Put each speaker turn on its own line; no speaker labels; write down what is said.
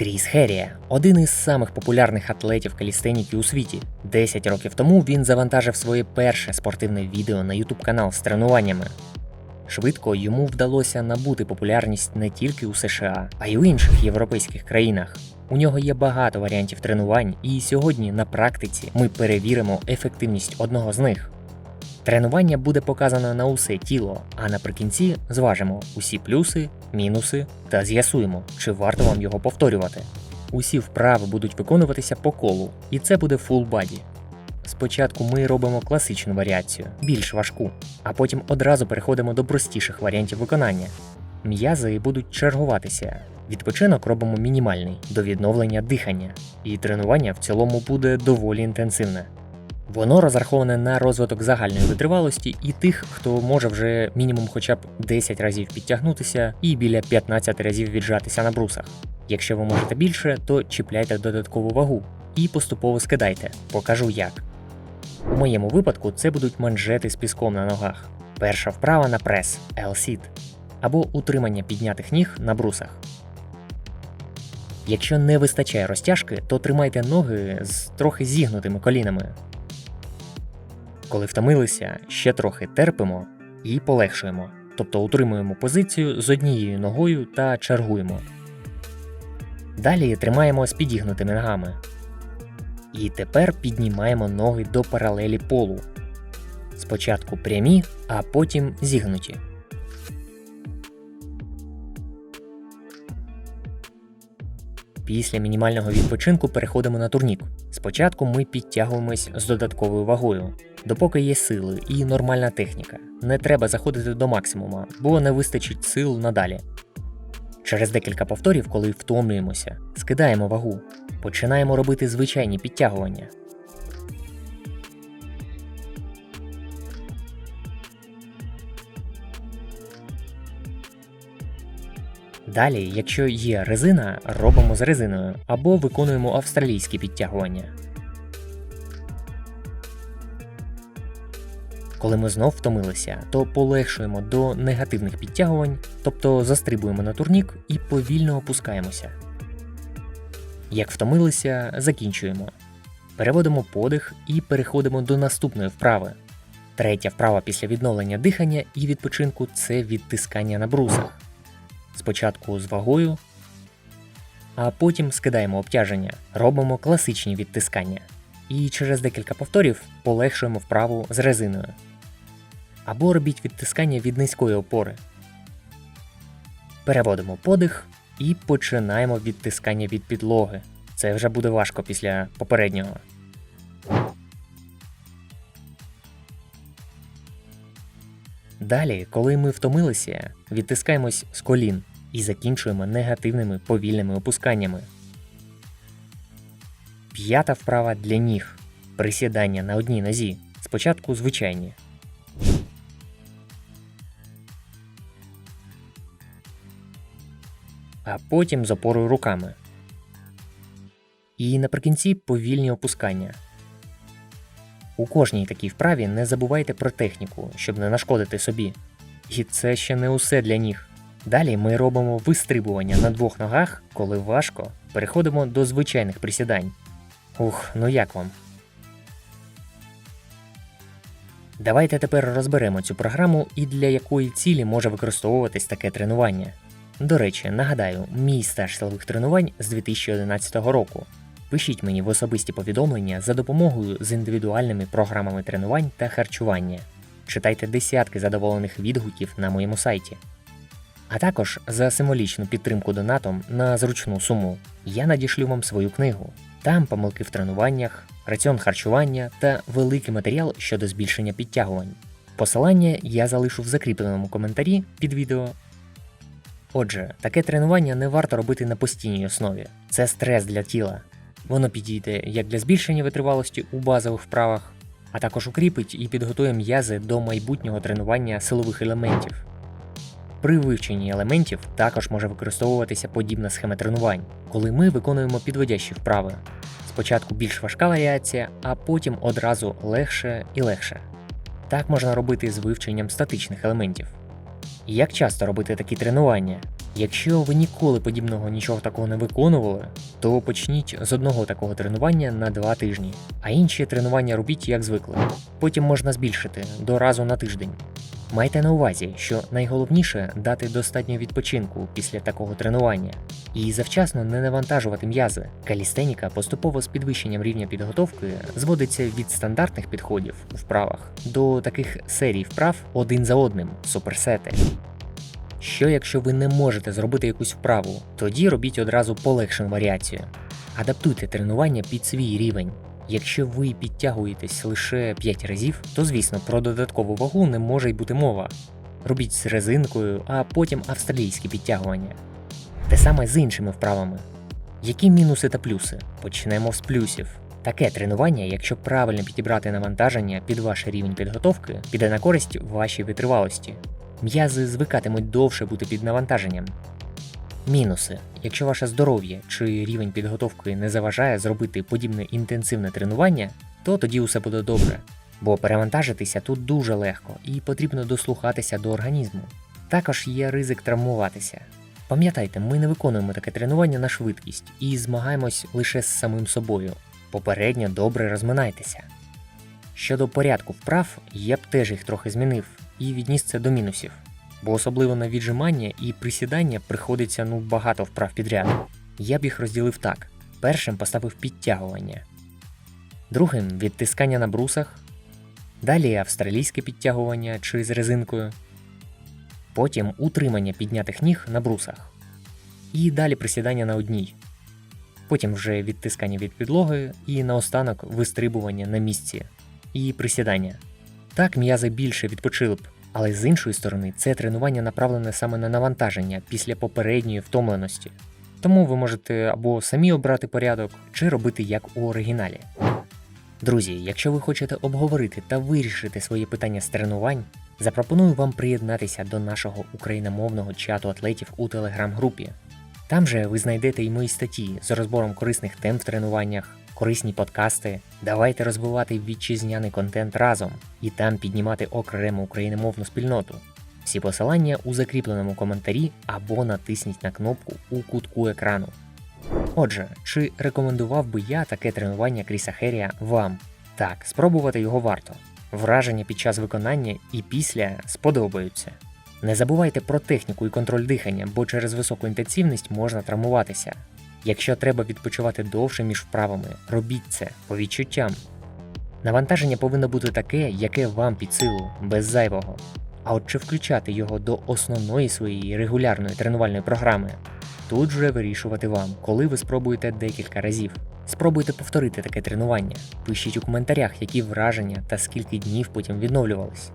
Кріс Херія один із самих популярних атлетів калістеніки у світі. 10 років тому він завантажив своє перше спортивне відео на YouTube канал з тренуваннями. Швидко йому вдалося набути популярність не тільки у США, а й у інших європейських країнах. У нього є багато варіантів тренувань, і сьогодні на практиці ми перевіримо ефективність одного з них. Тренування буде показано на усе тіло, а наприкінці зважимо усі плюси, мінуси та з'ясуємо, чи варто вам його повторювати. Усі вправи будуть виконуватися по колу, і це буде full body. Спочатку ми робимо класичну варіацію, більш важку, а потім одразу переходимо до простіших варіантів виконання. М'язи будуть чергуватися. Відпочинок робимо мінімальний до відновлення дихання, і тренування в цілому буде доволі інтенсивне. Воно розраховане на розвиток загальної витривалості і тих, хто може вже мінімум хоча б 10 разів підтягнутися і біля 15 разів віджатися на брусах. Якщо ви можете більше, то чіпляйте додаткову вагу і поступово скидайте. Покажу як. У моєму випадку це будуть манжети з піском на ногах. Перша вправа на прес L-sit або утримання піднятих ніг на брусах. Якщо не вистачає розтяжки, то тримайте ноги з трохи зігнутими колінами. Коли втомилися, ще трохи терпимо і полегшуємо, тобто утримуємо позицію з однією ногою та чергуємо. Далі тримаємо з підігнутими ногами. І тепер піднімаємо ноги до паралелі полу. Спочатку прямі, а потім зігнуті. Після мінімального відпочинку переходимо на турнік. Спочатку ми підтягуємось з додатковою вагою, допоки є сили і нормальна техніка. Не треба заходити до максимума, бо не вистачить сил надалі. Через декілька повторів, коли втомлюємося, скидаємо вагу, починаємо робити звичайні підтягування. Далі, якщо є резина, робимо з резиною або виконуємо австралійські підтягування. Коли ми знов втомилися, то полегшуємо до негативних підтягувань, тобто застрибуємо на турнік і повільно опускаємося. Як втомилися, закінчуємо. Переводимо подих і переходимо до наступної вправи. Третя вправа після відновлення дихання і відпочинку це відтискання на брусах. Спочатку з вагою, а потім скидаємо обтяження, робимо класичні відтискання. І через декілька повторів полегшуємо вправу з резиною. Або робіть відтискання від низької опори. Переводимо подих і починаємо відтискання від підлоги. Це вже буде важко після попереднього. Далі, коли ми втомилися, відтискаємось з колін і закінчуємо негативними повільними опусканнями. П'ята вправа для ніг. Присідання на одній нозі. Спочатку звичайні. А потім з опорою руками. І наприкінці повільні опускання. У кожній такій вправі не забувайте про техніку, щоб не нашкодити собі. І це ще не усе для ніг. Далі ми робимо вистрибування на двох ногах, коли важко, переходимо до звичайних присідань. Ух, ну як вам? Давайте тепер розберемо цю програму і для якої цілі може використовуватись таке тренування. До речі, нагадаю, мій стаж силових тренувань з 2011 року. Пишіть мені в особисті повідомлення за допомогою з індивідуальними програмами тренувань та харчування. Читайте десятки задоволених відгуків на моєму сайті. А також за символічну підтримку донатом на зручну суму я надішлю вам свою книгу. Там помилки в тренуваннях, раціон харчування та великий матеріал щодо збільшення підтягувань. Посилання я залишу в закріпленому коментарі під відео. Отже, таке тренування не варто робити на постійній основі. Це стрес для тіла. Воно підійде як для збільшення витривалості у базових вправах, а також укріпить і підготує м'язи до майбутнього тренування силових елементів. При вивченні елементів також може використовуватися подібна схема тренувань, коли ми виконуємо підводящі вправи. Спочатку більш важка варіація, а потім одразу легше і легше. Так можна робити з вивченням статичних елементів. Як часто робити такі тренування? Якщо ви ніколи подібного нічого такого не виконували, то почніть з одного такого тренування на два тижні, а інші тренування робіть як звикли. Потім можна збільшити до разу на тиждень. Майте на увазі, що найголовніше дати достатньо відпочинку після такого тренування і завчасно не навантажувати м'язи. Калістеніка поступово з підвищенням рівня підготовки зводиться від стандартних підходів вправах до таких серій вправ один за одним суперсети. Що якщо ви не можете зробити якусь вправу, тоді робіть одразу полегшену варіацію. Адаптуйте тренування під свій рівень. Якщо ви підтягуєтесь лише 5 разів, то звісно про додаткову вагу не може й бути мова. Робіть з резинкою, а потім австралійські підтягування. Те саме з іншими вправами. Які мінуси та плюси? Почнемо з плюсів. Таке тренування, якщо правильно підібрати навантаження під ваш рівень підготовки, піде на користь вашій витривалості. М'язи звикатимуть довше бути під навантаженням. Мінуси. Якщо ваше здоров'я чи рівень підготовки не заважає зробити подібне інтенсивне тренування, то тоді усе буде добре. Бо перевантажитися тут дуже легко і потрібно дослухатися до організму. Також є ризик травмуватися. Пам'ятайте, ми не виконуємо таке тренування на швидкість і змагаємось лише з самим собою. Попередньо добре розминайтеся. Щодо порядку вправ, я б теж їх трохи змінив і відніс це до мінусів. Бо особливо на віджимання і присідання приходиться ну багато вправ підряд. Я б їх розділив так: першим поставив підтягування, другим відтискання на брусах, далі австралійське підтягування чи з резинкою, потім утримання піднятих ніг на брусах, і далі присідання на одній. Потім вже відтискання від підлоги і наостанок вистрибування на місці і присідання. Так м'язи більше відпочили б, але з іншої сторони це тренування направлене саме на навантаження після попередньої втомленості. Тому ви можете або самі обрати порядок, чи робити як у оригіналі. Друзі, якщо ви хочете обговорити та вирішити свої питання з тренувань, запропоную вам приєднатися до нашого україномовного чату атлетів у телеграм-групі. Там же ви знайдете і мої статті з розбором корисних тем в тренуваннях, корисні подкасти. Давайте розвивати вітчизняний контент разом і там піднімати окрему україномовну спільноту. Всі посилання у закріпленому коментарі або натисніть на кнопку у кутку екрану. Отже, чи рекомендував би я таке тренування Кріса Херія вам? Так, спробувати його варто. Враження під час виконання і після сподобаються. Не забувайте про техніку і контроль дихання, бо через високу інтенсивність можна травмуватися. Якщо треба відпочивати довше між вправами, робіть це по відчуттям. Навантаження повинно бути таке, яке вам під силу, без зайвого. А от чи включати його до основної своєї регулярної тренувальної програми, тут вже вирішувати вам, коли ви спробуєте декілька разів. Спробуйте повторити таке тренування. Пишіть у коментарях, які враження та скільки днів потім відновлювались.